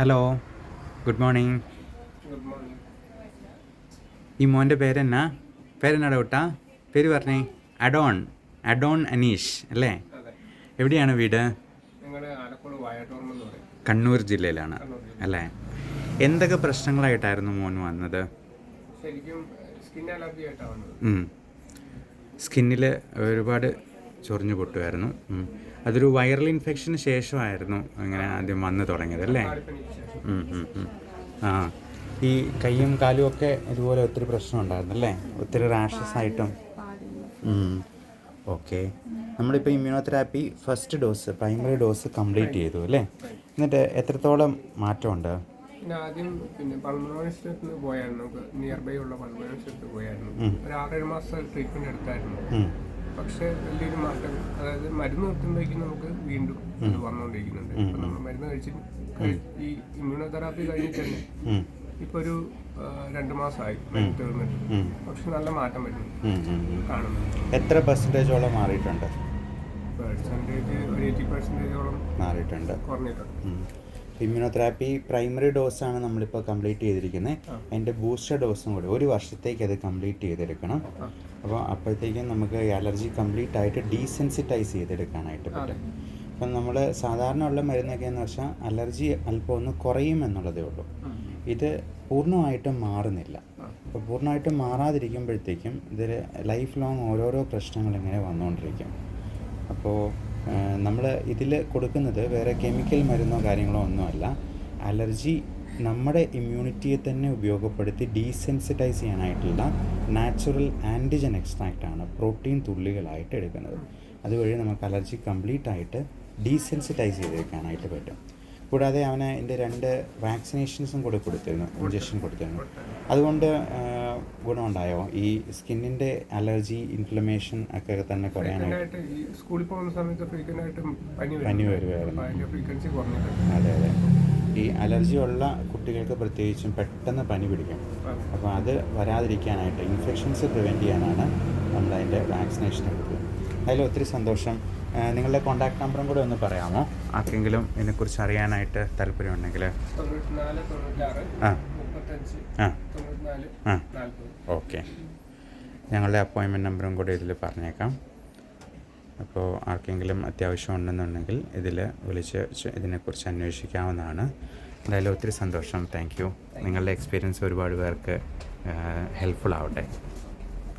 Hello good morning ഈ മോന്റെ പേരെന്നാ? പേരെന്നാ ഡൗട്ടാ പേര് പറഞ്ഞേ. അഡോൺ. അഡോൺ അനീഷ് അല്ലേ? എവിടെയാണ് വീട്? കണ്ണൂർ ജില്ലയിലാണ് അല്ലേ? എന്തൊക്കെ പ്രശ്നങ്ങളായിട്ടായിരുന്നു മോൻ വന്നത്? സ്കിന്നിൽ ഒരുപാട് ചൊറിഞ്ഞു പൊട്ടുമായിരുന്നു. അതൊരു വൈറൽ ഇൻഫെക്ഷന് ശേഷമായിരുന്നു അങ്ങനെ ആദ്യം വന്ന് തുടങ്ങിയത് അല്ലേ. ആ ഈ കൈയും കാലും ഒക്കെ ഇതുപോലെ ഒത്തിരി പ്രശ്നം ഉണ്ടായിരുന്നു അല്ലേ? ഒത്തിരി റാഷസ് ആയിട്ടും. ഓക്കെ നമ്മളിപ്പോൾ immunotherapy first dose primary dose complete ചെയ്തു അല്ലേ? എന്നിട്ട് എത്രത്തോളം മാറ്റമുണ്ട്? പിന്നെ ആദ്യം പിന്നെ പൾമണോണിസ്റ്റിന് പോയായിരുന്നു. നമുക്ക് നിയർ ബൈ ഉള്ള പൾമണോണിസ്റ്റിന് പോയായിരുന്നു. ഒരു ആറേഴ് മാസം ട്രീറ്റ്മെന്റ് എടുത്തായിരുന്നു. പക്ഷേ വലിയൊരു മാറ്റം അതായത് മരുന്ന് നിർത്തുമ്പോഴേക്കും നമുക്ക് വീണ്ടും ഇത് വന്നുകൊണ്ടിരിക്കുന്നുണ്ട് ഇപ്പം നമ്മൾ മരുന്ന് കഴിച്ചിട്ട് കഴി- ഈ ഇമ്മ്യൂണോതെറാപ്പി കഴിഞ്ഞിട്ട് തന്നെ ഇപ്പൊ ഒരു രണ്ടു മാസമായി തീർന്നിട്ട്. പക്ഷെ നല്ല മാറ്റം വരുന്നു. കാണുന്നുണ്ട്. എത്ര പെർസെന്റേജോളം മാറിയിട്ടുണ്ട്? പെർസെന്റേജ് ഒരു എയ്റ്റി പെർസെന്റേജോളം മാറിയിട്ടുണ്ട്. കുറഞ്ഞിട്ടുണ്ട്. ഇമ്മ്യൂണോതെറാപ്പി പ്രൈമറി ഡോസാണ് നമ്മളിപ്പോൾ കംപ്ലീറ്റ് ചെയ്തിരിക്കുന്നത്. അതിന്റെ ബൂസ്റ്റർ ഡോസും കൂടി. ഒരു വർഷത്തേക്ക് അത് കംപ്ലീറ്റ് ചെയ്തെടുക്കണം. അപ്പോൾ അപ്പോഴത്തേക്കും നമുക്ക് അലർജി കംപ്ലീറ്റ് ആയിട്ട് ഡീസെൻസിറ്റൈസ് ചെയ്തെടുക്കാനായിട്ട് പറ്റും. അപ്പം നമ്മൾ സാധാരണ ഉള്ള മരുന്നൊക്കെ എന്ന് വെച്ചാൽ അലർജി അല്പം ഒന്ന് കുറയും എന്നുള്ളതേ ഉള്ളൂ. ഇത് പൂർണമായിട്ടും മാറുന്നില്ല. അപ്പോൾ പൂർണമായിട്ടും മാറാതിരിക്കുമ്പോഴത്തേക്കും ഇതിൽ ലൈഫ് ലോങ് ഓരോരോ പ്രശ്നങ്ങൾ ഇങ്ങനെ വന്നുകൊണ്ടിരിക്കും അപ്പോൾ നമ്മൾ ഇതിൽ കൊടുക്കുന്നത് വേറെ കെമിക്കൽ മരുന്നോ കാര്യങ്ങളോ ഒന്നുമല്ല. അലർജി നമ്മുടെ ഇമ്മ്യൂണിറ്റിയെ തന്നെ ഉപയോഗപ്പെടുത്തി ഡീസെൻസിറ്റൈസ് ചെയ്യാനായിട്ടുള്ള നാച്ചുറൽ ആന്റിജൻ എക്സ്ട്രാക്റ്റാണ് പ്രോട്ടീൻ തുള്ളികളായിട്ട് എടുക്കുന്നത്. അതുവഴി നമുക്ക് അലർജി കംപ്ലീറ്റ് ആയിട്ട് ഡീസെൻസിറ്റൈസ് ചെയ്തെടുക്കാനായിട്ട് പറ്റും. കൂടാതെ അവന് എന്റെ രണ്ട് വാക്സിനേഷൻസും കൂടെ കൊടുത്തിരുന്നു ഇഞ്ചക്ഷൻ കൊടുത്തിരുന്നു. അതുകൊണ്ട് ഗുണമുണ്ടായോ? ഈ സ്കിന്നിന്റെ അലർജി ഇൻഫ്ലമേഷൻ ഒക്കെ തന്നെ കുറയാനായിട്ട്? ഈ സ്കൂളിൽ പോകുന്ന സമയത്ത് ഫ്രീക്വന്റ് പനി വരും പനി വരുമായിരുന്നു. ഫ്രീക്വൻസി കുറഞ്ഞിട്ടുണ്ട്. അതെ അതെ. ഈ അലർജി ഉള്ള കുട്ടികൾക്ക് പ്രത്യേകിച്ചും പെട്ടെന്ന് പനി പിടിക്കും. അപ്പോൾ അത് വരാതിരിക്കാനായിട്ട് ഇൻഫെക്ഷൻസ് പ്രിവെന്റ് ചെയ്യാനാണ് നമ്മൾ അതിന്റെ വാക്സിനേഷൻ എടുക്കുന്നത് അതിൽ ഒത്തിരി സന്തോഷം. നിങ്ങളുടെ കോൺടാക്ട് നമ്പറും കൂടെ ഒന്ന് പറയാമോ? ആർക്കെങ്കിലും ഇതിനെക്കുറിച്ച് അറിയാനായിട്ട് താല്പര്യമുണ്ടെങ്കിൽ. ആ. ആ. ഓക്കെ. ഞങ്ങളുടെ അപ്പോയിൻമെന്റ് നമ്പറും കൂടെ ഇതിൽ പറഞ്ഞേക്കാം. അപ്പോൾ ആർക്കെങ്കിലും അത്യാവശ്യം ഉണ്ടെന്നുണ്ടെങ്കിൽ ഇതിൽ വിളിച്ച് ഇതിനെക്കുറിച്ച് അന്വേഷിക്കാവുന്നതാണ്. എന്തായാലും ഒത്തിരി സന്തോഷം. Thank you. നിങ്ങളുടെ എക്സ്പീരിയൻസ് ഒരുപാട് പേർക്ക് ഹെൽപ്ഫുൾ ആവട്ടെ.